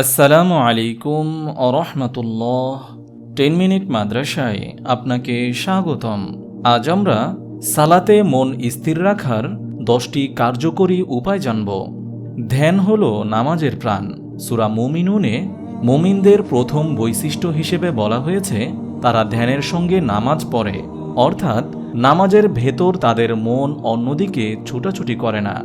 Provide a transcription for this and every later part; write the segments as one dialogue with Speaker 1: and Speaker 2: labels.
Speaker 1: আসসালামু আলাইকুম আরহামতুল্লাহ ten minute মাদ্রাসায় আপনাকে স্বাগতম। আজ আমরা সালাতে মন স্থির রাখার দশটি কার্যকরী উপায় জানব। ধ্যান হল নামাজের প্রাণ। সুরা মুমিনুনে মুমিনদের প্রথম বৈশিষ্ট্য হিসেবে বলা হয়েছে, তারা ধ্যানের সঙ্গে নামাজ পড়ে, অর্থাৎ নামাজের ভেতর তাদের মন অন্যদিকে ছুটাছুটি করে না,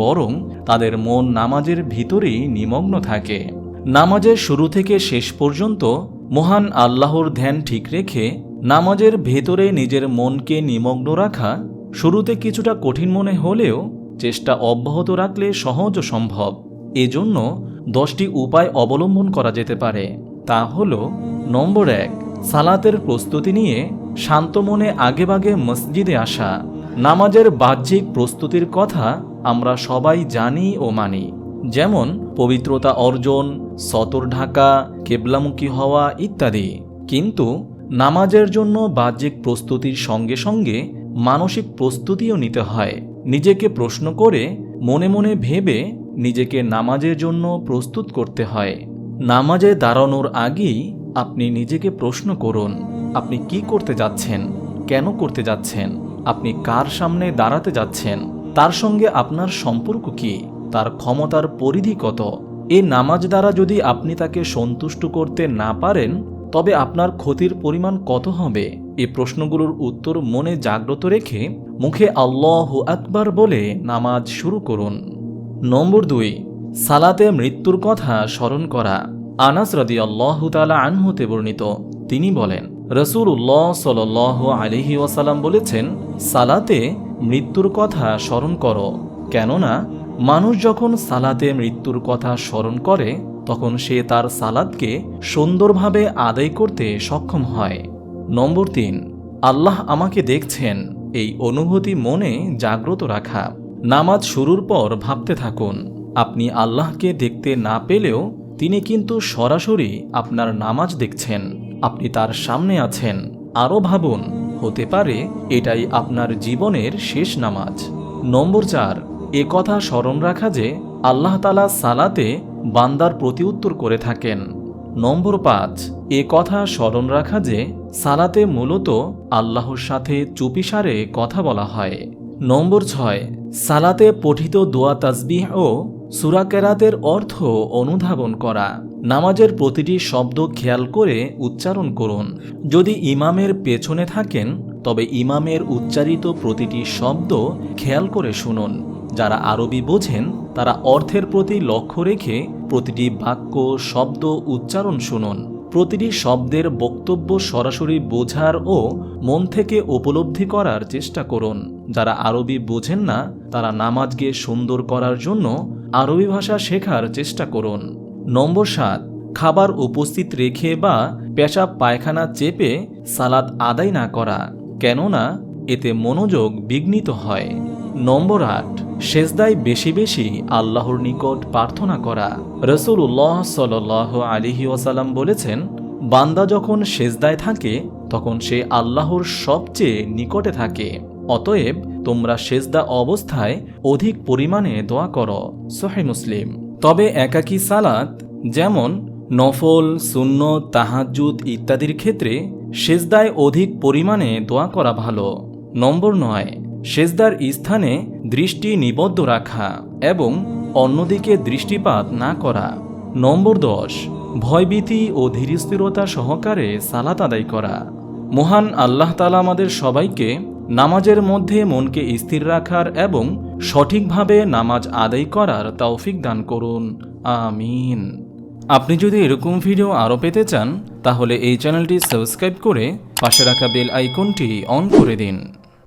Speaker 1: বরং তাদের মন নামাজের ভিতরেই নিমগ্ন থাকে। নামাজের শুরু থেকে শেষ পর্যন্ত মহান আল্লাহর ধ্যান ঠিক রেখে নামাজের ভেতরে নিজের মনকে নিমগ্ন রাখা শুরুতে কিছুটা কঠিন মনে হলেও চেষ্টা অব্যাহত রাখলে সহজ সম্ভব। এজন্য দশটি উপায় অবলম্বন করা যেতে পারে। তা হল, নম্বর এক, সালাতের প্রস্তুতি নিয়ে শান্ত মনে আগেভাগে মসজিদে আসা। নামাজের বাহ্যিক প্রস্তুতির কথা আমরা সবাই জানি ও মানি। যেমন পবিত্রতা অর্জন, সতর ঢাকা, কেবলামুখী হওয়া ইত্যাদি। কিন্তু নামাজের জন্য বাহ্যিক প্রস্তুতির সঙ্গে সঙ্গে মানসিক প্রস্তুতিও নিতে হয়। নিজেকে প্রশ্ন করে, মনে মনে ভেবে নিজেকে নামাজের জন্য প্রস্তুত করতে হয়। নামাজে দাঁড়ানোর আগেই আপনি নিজেকে প্রশ্ন করুন, আপনি কি করতে যাচ্ছেন? কেন করতে যাচ্ছেন? আপনি কার সামনে দাঁড়াতে যাচ্ছেন? তার সঙ্গে আপনার সম্পর্ক কি? তার ক্ষমতার পরিধি কত? এ নামাজ দ্বারা যদি আপনি তাকে সন্তুষ্ট করতে না পারেন, তবে আপনার ক্ষতির পরিমাণ কত হবে? এ প্রশ্নগুলোর উত্তর মনে জাগ্রত রেখে মুখে আল্লাহ আকবার বলে নামাজ শুরু করুন। নম্বর দুই, সালাতে মৃত্যুর কথা স্মরণ করা। আনাস রদি আল্লাহ তালা আনহুতে বর্ণিত। তিনি বলেন রসুল উল্লাহ সাল আলিহি ওয়াসাল্লাম বলেছেন, সালাতে মৃত্যুর কথা স্মরণ করো, কেননা মানুষ যখন সালাতে মৃত্যুর কথা স্মরণ করে, তখন সে তার সালাদকে সুন্দরভাবে আদায় করতে সক্ষম হয়। নম্বর তিন, আল্লাহ আমাকে দেখছেন, এই অনুভূতি মনে জাগ্রত রাখা। নামাজ শুরুর পর ভাবতে থাকুন, আপনি আল্লাহকে দেখতে না পেলেও তিনি কিন্তু সরাসরি আপনার নামাজ দেখছেন, আপনি তার সামনে আছেন। আরও ভাবুন, হতে পারে এটাই আপনার জীবনের শেষ নামাজ। নম্বর চার এ কথা স্মরণ রাখা যে আল্লাহ তালা সালাতে বান্দার প্রতিউত্তর করে থাকেন। নম্বর পাঁচ, এ কথা স্মরণ রাখা যে সালাতে মূলত আল্লাহর সাথে চুপিসারে কথা বলা হয়। নম্বর ছয়, সালাতে পঠিত দোয়া তাসবিহ ও সুরাকেরাতের অর্থ অনুধাবন করা। নামাজের প্রতিটি শব্দ খেয়াল করে উচ্চারণ করুন। যদি ইমামের পেছনে থাকেন, তবে ইমামের উচ্চারিত প্রতিটি শব্দ খেয়াল করে শুনুন। যারা আরবি বোঝেন, তারা অর্থের প্রতি লক্ষ্য রেখে প্রতিটি বাক্য, শব্দ উচ্চারণ শুনুন। প্রতিটি শব্দের বক্তব্য সরাসরি বোঝার ও মন থেকে উপলব্ধি করার চেষ্টা করুন। যারা আরবি বোঝেন না, তারা নামাজকে সুন্দর করার জন্য আরবি ভাষা শেখার চেষ্টা করুন। নম্বর সাত, খাবার উপস্থিত রেখে বা পেশাব পায়খানা চেপে সালাদ আদায় না করা, কেননা এতে মনোযোগ বিঘ্নিত হয়। নম্বর আট সেজদায় বেশি বেশি আল্লাহর নিকট প্রার্থনা করা। রসুল্লাহ সাল আলিহি ওয়াসাল্লাম বলেছেন, বান্দা যখন সেজদায় থাকে, তখন সে আল্লাহর সবচেয়ে নিকটে থাকে। অতএব তোমরা সেজদা অবস্থায় অধিক পরিমাণে দোয়া করো সোহে মুসলিম। তবে একাকী সালাত, যেমন নফল শূন্য তাহাজুদ ইত্যাদির ক্ষেত্রে সেজদায় অধিক পরিমাণে দোয়া করা ভালো। নম্বর নয়, সেজদার স্থানে দৃষ্টি নিবদ্ধ রাখা এবং অন্যদিকে দৃষ্টিপাত না করা। নম্বর দশ, ভয়ভীতি ও ধীরস্থিরতা সহকারে সালাত আদায় করা। মহান আল্লাহ তালা আমাদের সবাইকে নামাজের মধ্যে মনকে স্থির রাখার এবং সঠিকভাবে নামাজ আদায় করার তৌফিক দান করুন। আমিন। আপনি যদি এরকম ভিডিও আরও পেতে চান, তাহলে এই চ্যানেলটি সাবস্ক্রাইব করে পাশে রাখা বেল আইকনটি অন করে দিন।